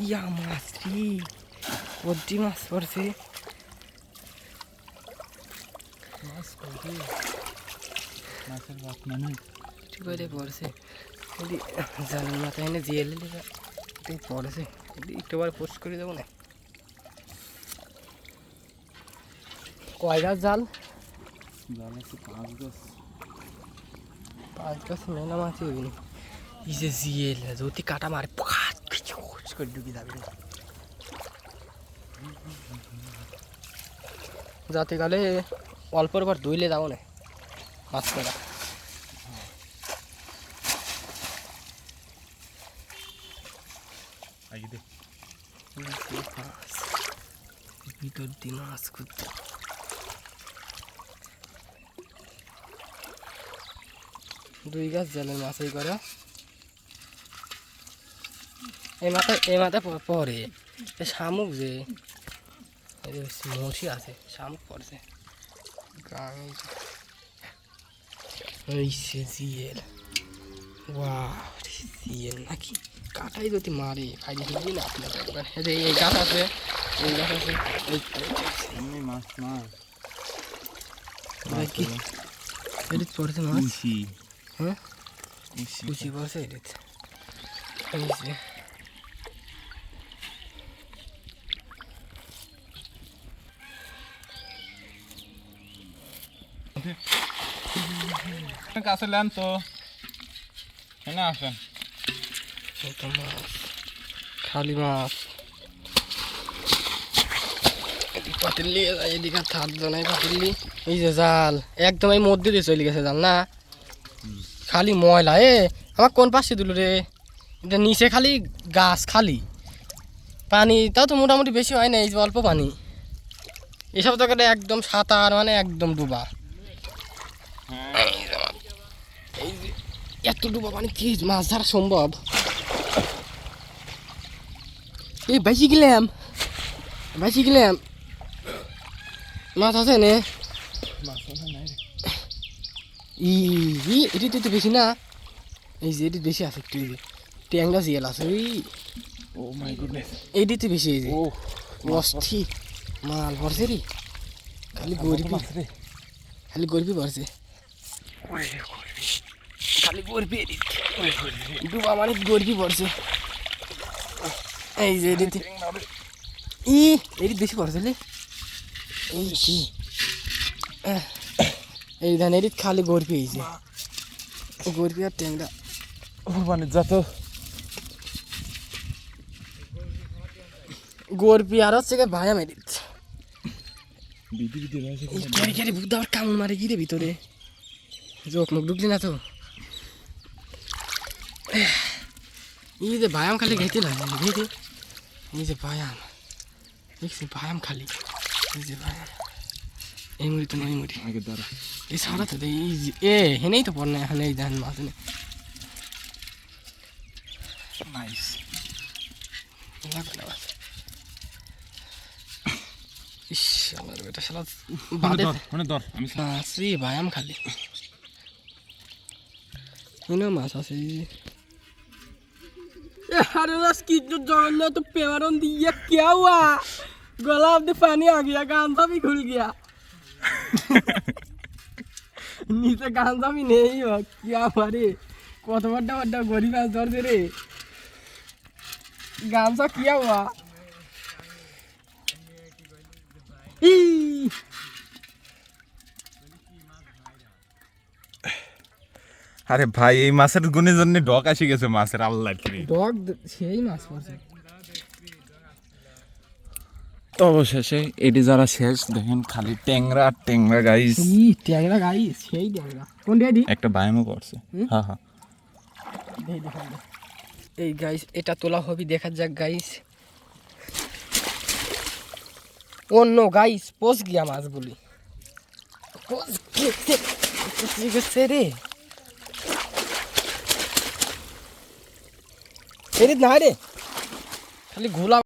ইয়া মাছ রে বড্ডি মাছ পড়ছে মাছ কইতে মাছের বাপ মানে ঠিক করে পড়ছে যদি জালের মাথায় এনে জিয়ে নিলে ঠিক পড়েছে যদি একটু বার পোস্ট করে দেবো না কয় গাছ জাল জাল আছে পাঁচ গাছ পাঁচ গাছ মেলা মাছই হইনি এই যে জিয়েল যদি কাটা মারে পাঁচ করে ঢুকে যাবে যাতে গেলে অল্পর পর ধুইলে যাব না মাছ করা ভিতর দিয়ে মাছ করতে দুই গাছ জলের মাছই করে এই মাথায় এই মাথায় প- পড়ে এ শামুক যে মসি আছে শামুক পড়ছে গাঙ এই সে জিয়েল ওয়াও জিয়েল নাকি? কাটাই যদি মারে খাইলে ফেলবি না আপনার একবার এই গাছ আছে এই গাছ আছে মাছ ভাই কি? এডিট পড়ছে মাছ? হ্যাঁ? কুচি পড়ছে। এডিট কাছে লেন তো এনে আসেন মাছ খালি মাছ পাতিল্লি এদিকে থাক জানাই পাতিল্লি এই যে জাল একদম এই মধ্যে দিয়ে চলে গেছে জাল না খালি ময়লা এ আমার কোন পাশে দিল রে এটা নিচে খালি গাছ খালি পানি তাও তো মোটামুটি বেশি হয় না এই যে অল্প পানি এসব জায়গাটা একদম সাঁতার মানে একদম ডুবা এই যে মা- এই যে এত ডুবা মানে কি মাছ ধরা সম্ভব? এই বেশি গেলাম বেশি গেলাম। মাছ আছে নে? ই এটি তো বেশি না? এই যে এটি বেশি আছে একটু ট্যাংরা জিয়াল আছে ওই। Oh my goodness. বেশি এই যে। ও অস্থি মাল পড়ছে রে। খালি গরিবি খালি গরিবি পড়ছে খালি গরিবি এদিক। ডুবা মানে গরিবি পড়ছে। এই যে এদিকে। ই এটি বেশি পড়ছে এই কি এই ধান এটি খালি গরিবি যে গরিবি আর ট্যাংরা মানে যত গরিবি আর হচ্ছে ভায়া মেরে দিচ্ছে। বিধি বিধি রয়েছে এই ক্যারি ক্যারি বুদ্ধ আবার কামড় মারে গিয়ে ভিতরে? চোখ মুখ ঢুকলি না তো? এই যে ব্যায়াম খালি ঘেটে না ঘেটে এই যে ব্যায়াম দেখছি ব্যায়াম খালি এই যে ব্যায়াম এই মুড়ি তো নয় মুড়ি আগে দাঁড়া এই সারা তো এই যে এ হেনেই তো পড় না এখন এই ধান মাছ নে নাইস লাগবে না মাছ। ইস আমার বেটা শালা মানে ধর আমি মাছ ব্যায়াম খালি কোনো মাছ আছে अरे रस की जो लो तो पेवर पेवरों दिया क्या हुआ? गुलाब दे पानी आ गया गांधा भी खुल गया। नीचे तो गांधा भी नहीं हो क्या हमारे कोत बड़ा बड़ा गोरी मास धर दे रे। गांधा किया हुआ? ई! আরে ভাই এই মাছের গুণের জন্য ডক আসি গেছে মাছের আল্লাহ রে। ডগ সেই মাছ পড়ছে। তো অবশেষে এটি যারা শেষ দেখেন খালি ট্যাংরা আর ট্যাংরা গাইস ট্যাংরা গাই সেই ট্যাংরা। কোন ডেডি একটা বায়ামও করছে হ্যাঁ হ্যাঁ। এই গাইস এটা তোলা হবে দেখা যাক গাইস অন্য গাইস পোষ গিয়া মাছগুলি। পোষ গেছে পোষ গেছে রে এরে না রে খালি ঘোলা